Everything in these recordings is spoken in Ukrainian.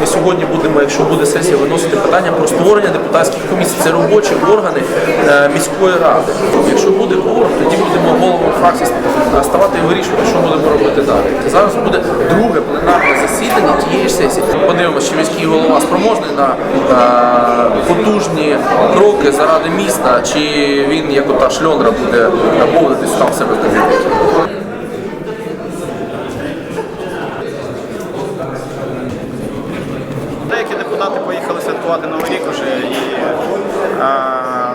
ми сьогодні будемо, якщо буде сесія, виносити питання про створення депутатських комісій. Це робочі органи е, міської ради. Якщо буде кворум, тоді будемо голову фракції ставати і вирішувати, що будемо робити далі. Зараз буде друге пленарне засідання тієї ж сесії. Подивимося, чи міський голова спроможний на е, потужні кроки заради міста, чи він як ота шльондра буде поводитись там себе в кабінеті. Деякі депутати поїхали святкувати Новий рік уже і е,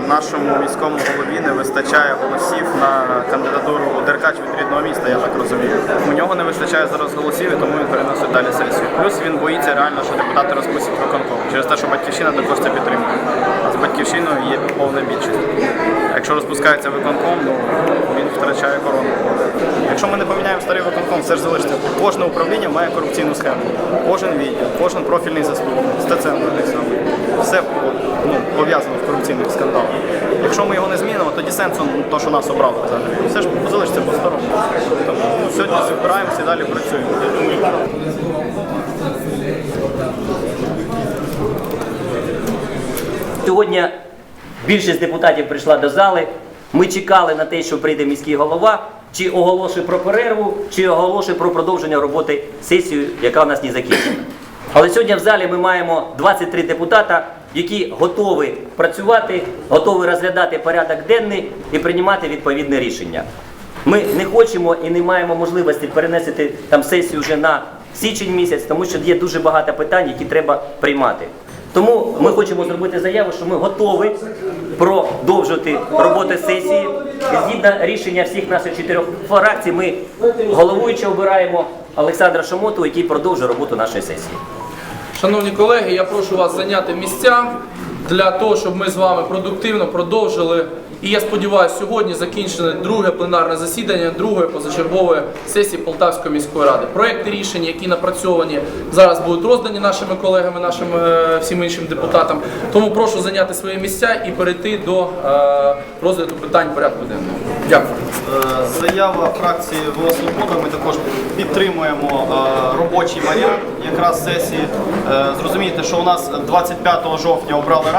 нашому міському голові не вистачає голосів на кандидатуру Деркач від рідного міста, я так розумію. У нього не вистачає зараз голосів, і тому він переносить далі сесію. Плюс він боїться реально, що депутати розпустять виконком через те, що батьківщина також це підтримує. А з батьківщиною є повна більшість. Якщо розпускається виконком, ну він втрачає корону. Якщо ми не поміняємо старий виконком, все ж залишиться. Кожне управління має корупційну схему. Кожен відділ, кожен профільний заступник, стаціонар так само. Все ну, пов'язано в корупційних скандалах. Якщо ми його не змінимо, тоді сенсу ну, то, що нас обрали взагалі. Все ж залишиться по-старому. Тому сьогодні збираємося і далі працюємо. Сьогодні більшість депутатів прийшла до зали. Ми чекали на те, що прийде міський голова, чи оголошує про перерву, чи оголошує про продовження роботи сесії, яка у нас не закінчена. Але сьогодні в залі ми маємо 23 депутата, які готові працювати, готові розглядати порядок денний і приймати відповідне рішення. Ми не хочемо і не маємо можливості перенести там сесію вже на січень місяць, тому що є дуже багато питань, які треба приймати. Тому ми хочемо зробити заяву, що ми готові продовжити роботу сесії. Згідно рішення всіх наших чотирьох фракцій, ми головуючи обираємо Олександра Шамоту, який продовжує роботу нашої сесії. Шановні колеги, я прошу вас зайняти місця для того, щоб ми з вами продуктивно продовжили. І я сподіваюся, сьогодні закінчене друге пленарне засідання другої позачергової сесії Полтавської міської ради. Проекти рішень, які напрацьовані зараз будуть роздані нашими колегами, нашим е, всім іншим депутатам. Тому прошу зайняти свої місця і перейти до е, розгляду питань порядку денного. Дякую. Е, Заява фракції «Голос Свобода». Ми також підтримуємо робочий варіант якраз сесії. Е, Зрозумійте, що у нас 25 жовтня обрали раду.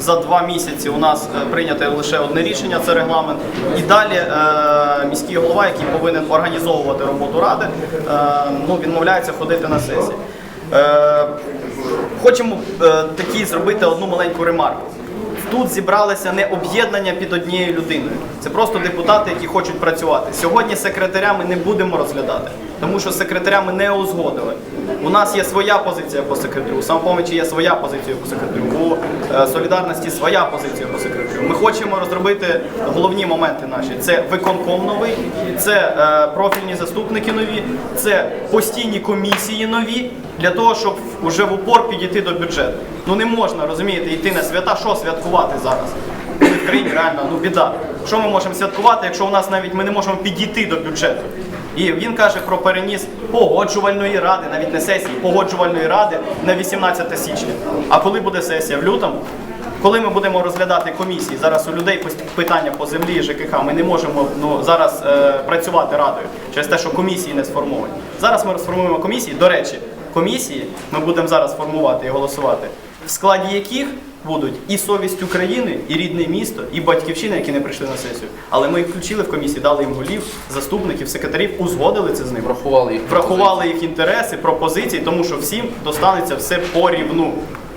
За два місяці у нас прийнято прийняте лише одне рішення, це регламент. І далі е, міський голова, який повинен організовувати роботу ради, е, ну, відмовляється ходити на сесії. Е, Хочемо е, такі зробити одну маленьку ремарку. Тут зібралися не об'єднання під однією людиною. Це просто депутати, які хочуть працювати. Сьогодні секретаря ми не будемо розглядати, тому що секретаря ми не узгодили. У нас є своя позиція по секретарю, у самопомочі є своя позиція по секретарю, у е, солідарності своя позиція по секретарю. Ми хочемо розробити головні моменти наші: це виконком новий, це е, профільні заступники нові, це постійні комісії нові для того, щоб вже в упор підійти до бюджету. Ну не можна розумієте, йти на свята, що святкувати зараз. В країні реально ну біда. Що ми можемо святкувати, якщо у нас навіть ми не можемо підійти до бюджету? І він каже про переніс погоджувальної ради, навіть не сесії, погоджувальної ради на 18 січня. А коли буде сесія? В лютому? Коли ми будемо розглядати комісії, зараз у людей питання по землі, ЖКХ, ми не можемо ну, зараз е, працювати радою через те, що комісії не сформовані. Зараз ми розформуємо комісії. До речі, комісії ми будемо зараз формувати і голосувати, в складі яких будуть і совість України, і рідне місто, і батьківщина, які не прийшли на сесію. Але ми їх включили в комісії, дали їм голів, заступників, секретарів, узгодили це з ними. Врахували їх. Врахували їх інтереси, пропозиції, тому що всім достанеться все порівну.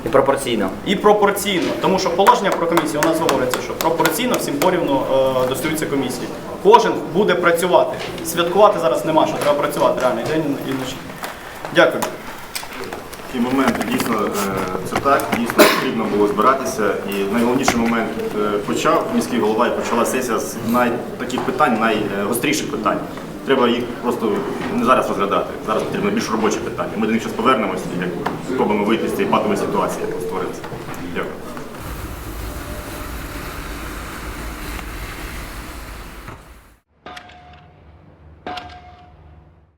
І пропорційно. І пропорційно, тому що положення про комісію у нас говориться, що пропорційно всім порівну е, достаються комісії. Кожен буде працювати. Святкувати зараз нема, що треба працювати реально і день і вночі. Дякую. Ті моменти дійсно е, це так, дійсно потрібно було збиратися. І найголовніший момент е, почав міський голова і почала сесія з най таких питань, найгостріших питань. Треба їх просто не зараз розглядати. Зараз потрібно більш робочі питання. Ми до них зараз повернемося і спробуємо вийти з цієї патової ситуації, яка створилася. Дякую.